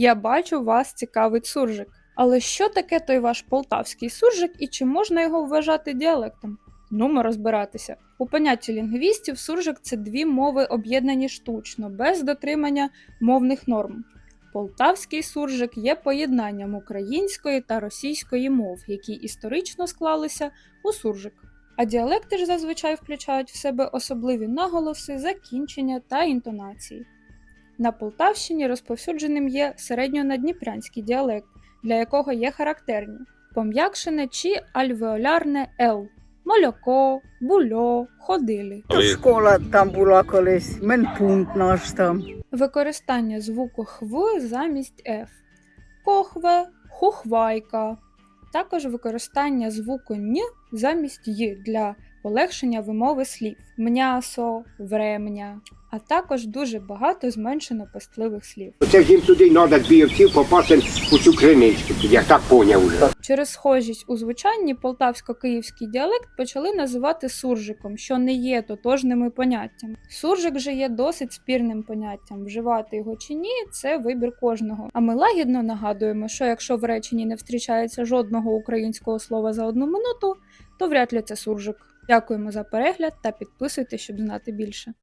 Я бачу, вас цікавить суржик. Але що таке той ваш полтавський суржик і чи можна його вважати діалектом? Нумо розбиратися. У понятті лінгвістів суржик це дві мови об'єднані штучно, без дотримання мовних норм. Полтавський суржик є поєднанням української та російської мов, які історично склалися у суржик. А діалекти ж зазвичай включають в себе особливі наголоси, закінчення та інтонації. На Полтавщині розповсюдженим є середньонадніпрянський діалект, для якого є характерні пом'якшене чи альвеолярне «л», мольоко, бульо, ходили. Школа там була колись, менпункт наш там. Використання звуку хв замість ф. Кохве, хухвайка. Також використання звуку н замість й для полегшення вимови слів м'ясо, времня, а також дуже багато зменшено пестливих слів. Це ж їм туди треба збігців попасти у цю криничку, я так поняв уже. Через схожість у звучанні полтавсько-київський діалект почали називати суржиком, що не є тотожними поняттями. Суржик же є досить спірним поняттям. Вживати його чи ні це вибір кожного. А ми лагідно нагадуємо, що якщо в реченні не зустрічається жодного українського слова за одну минуту, то вряд ли це суржик. Дякуємо за перегляд та підписуйтесь, щоб знати більше.